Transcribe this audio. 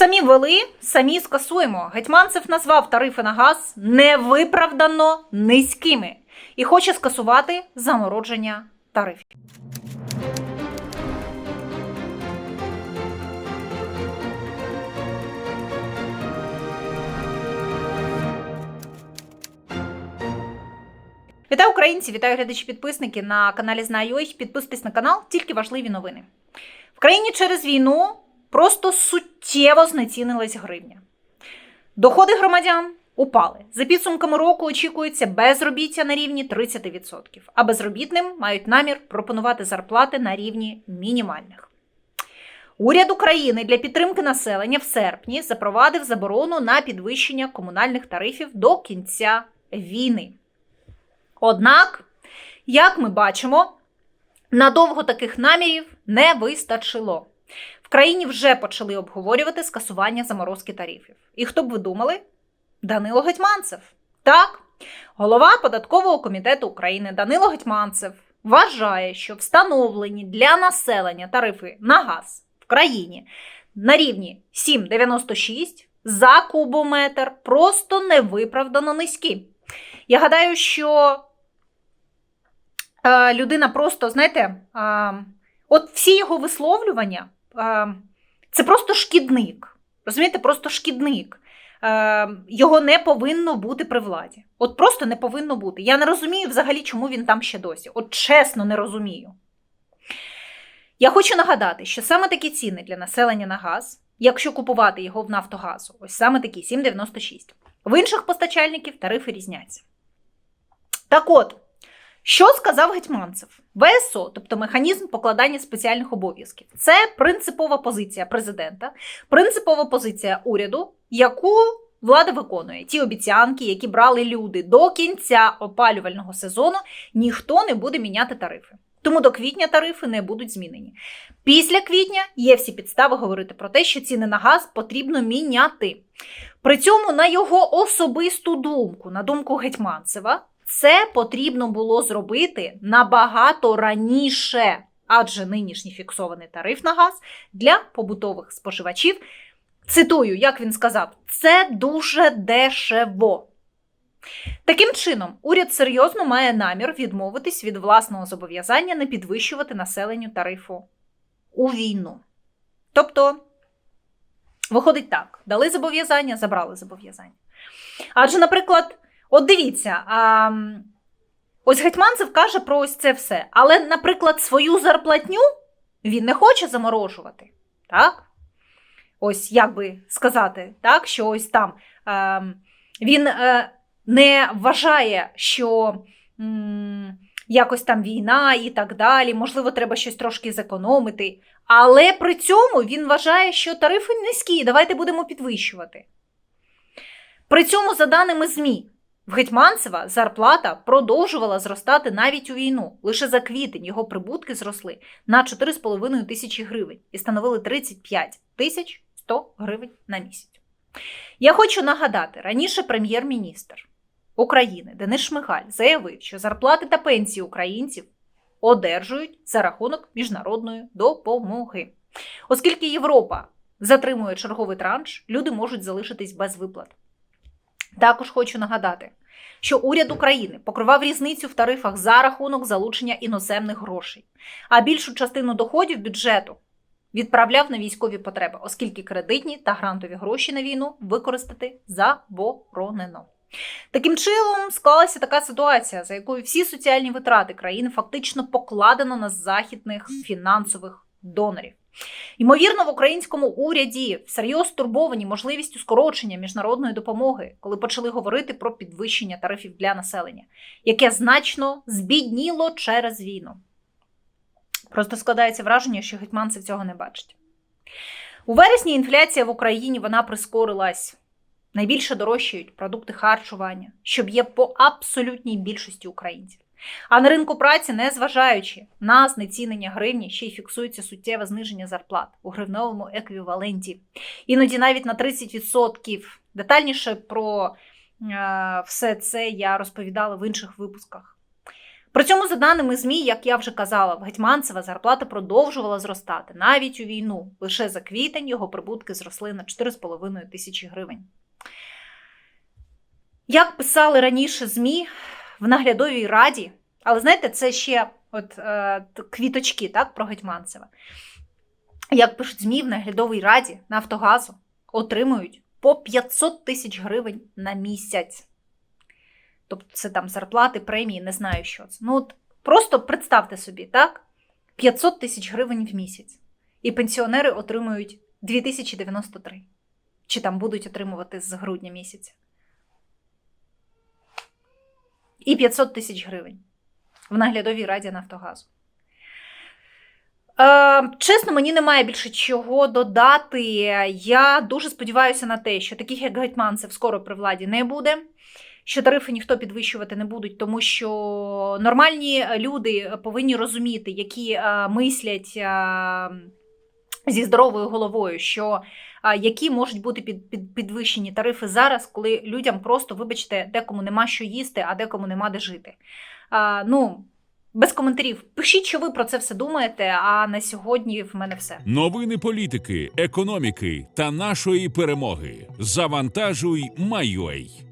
Самі ввели, самі скасуємо. Гетьманцев назвав тарифи на газ невиправдано низькими і хоче скасувати замородження тарифів. Вітаю українці, вітаю глядачі підписники на каналі Знаю.ua. Підписуйтесь на канал, тільки важливі новини. В країні через війну просто суттєво знецінилась гривня. Доходи громадян упали. За підсумками року очікується безробіття на рівні 30%, а безробітним мають намір пропонувати зарплати на рівні мінімальних. Уряд України для підтримки населення в серпні запровадив заборону на підвищення комунальних тарифів до кінця війни. Однак, як ми бачимо, надовго таких намірів не вистачило. Країні вже почали обговорювати скасування заморозки тарифів. І хто б ви думали? Данило Гетьманцев. Так, голова податкового комітету України Данило Гетьманцев вважає, що встановлені для населення тарифи на газ в країні на рівні 7,96 за кубометр просто невиправдано низькі. Я гадаю, що е, людина просто, знаєте, е, от всі його висловлювання це просто шкідник. Розумієте, просто шкідник. Е, його не повинно бути при владі. От просто не повинно бути. Я не розумію взагалі, чому він там ще досі. От чесно не розумію. Я хочу нагадати, що саме такі ціни для населення на газ, якщо купувати його в Нафтогазу, ось саме такі 7,96. В інших постачальників тарифи різняться. Так от, що сказав Гетьманцев? ВСО, тобто механізм покладання спеціальних обов'язків, це принципова позиція президента, принципова позиція уряду, яку влада виконує. Ті обіцянки, які брали люди до кінця опалювального сезону, ніхто не буде міняти тарифи. Тому до квітня тарифи не будуть змінені. Після квітня є всі підстави говорити про те, що ціни на газ потрібно міняти. При цьому, на його особисту думку, на думку Гетьманцева, це потрібно було зробити набагато раніше, адже нинішній фіксований тариф на газ для побутових споживачів. Цитую, як він сказав, це дуже дешево. Таким чином, уряд серйозно має намір відмовитись від власного зобов'язання не підвищувати населенню тарифу у війну. Тобто, виходить так: дали зобов'язання, забрали зобов'язання. Адже, наприклад, от дивіться, а, ось Гетьманцев каже про ось це все. Але, наприклад, свою зарплатню він не хоче заморожувати. Так? Ось як би сказати, так, що ось там е, він е, не вважає, що м, якось там війна і так далі, можливо, треба щось трошки зекономити. Але при цьому він вважає, що тарифи низькі, давайте будемо підвищувати. При цьому, за даними ЗМІ, в Гетьманцева зарплата продовжувала зростати навіть у війну. Лише за квітень його прибутки зросли на 4,5 тисячі гривень і становили 35 тисяч 100 гривень на місяць. Я хочу нагадати, раніше прем'єр-міністр України Денис Шмигаль заявив, що зарплати та пенсії українців одержують за рахунок міжнародної допомоги. Оскільки Європа затримує черговий транш, люди можуть залишитись без виплат. Також хочу нагадати, що уряд України покривав різницю в тарифах за рахунок залучення іноземних грошей, а більшу частину доходів бюджету відправляв на військові потреби, оскільки кредитні та грантові гроші на війну використати заборонено. Таким чином склалася така ситуація, за якою всі соціальні витрати країни фактично покладено на західних фінансових донорів. Ймовірно, в українському уряді всерйоз стурбовані можливістю скорочення міжнародної допомоги, коли почали говорити про підвищення тарифів для населення, яке значно збідніло через війну. Просто складається враження, що гетьманцев цього не бачить. У вересні інфляція в Україні вона прискорилась. Найбільше дорожчають продукти харчування, що б'є по абсолютній більшості українців. А на ринку праці, незважаючи на знецінення гривні, ще й фіксується суттєве зниження зарплат у гривневому еквіваленті. Іноді навіть на 30%. Детальніше про е, все це я розповідала в інших випусках. При цьому, за даними ЗМІ, як я вже казала, в Гетьманцева зарплата продовжувала зростати навіть у війну. Лише за квітень його прибутки зросли на 4,5 тисячі гривень. Як писали раніше ЗМІ в наглядовій раді, але знаєте, це ще от, е, квіточки так, про Гетьманцева. Як пишуть ЗМІ в наглядовій раді Нафтогазу отримують по 500 тисяч гривень на місяць. Тобто це там зарплати, премії, не знаю, що це. Ну, от просто представте собі, так? 500 тисяч гривень в місяць. І пенсіонери отримують 2093. Чи там будуть отримувати з грудня місяця. І 500 тисяч гривень в наглядовій раді Нафтогазу. Е, чесно, мені немає більше чого додати. Я дуже сподіваюся на те, що таких, як Гетьманцев, скоро при владі не буде. Що тарифи ніхто підвищувати не будуть, тому що нормальні люди повинні розуміти, які е, мислять е, зі здоровою головою, що які можуть бути під, під, підвищені тарифи зараз, коли людям просто, вибачте, декому нема що їсти, а декому нема де жити. Е, ну, без коментарів. Пишіть, що ви про це все думаєте. А на сьогодні в мене все. Новини політики, економіки та нашої перемоги. Завантажуй, Майой.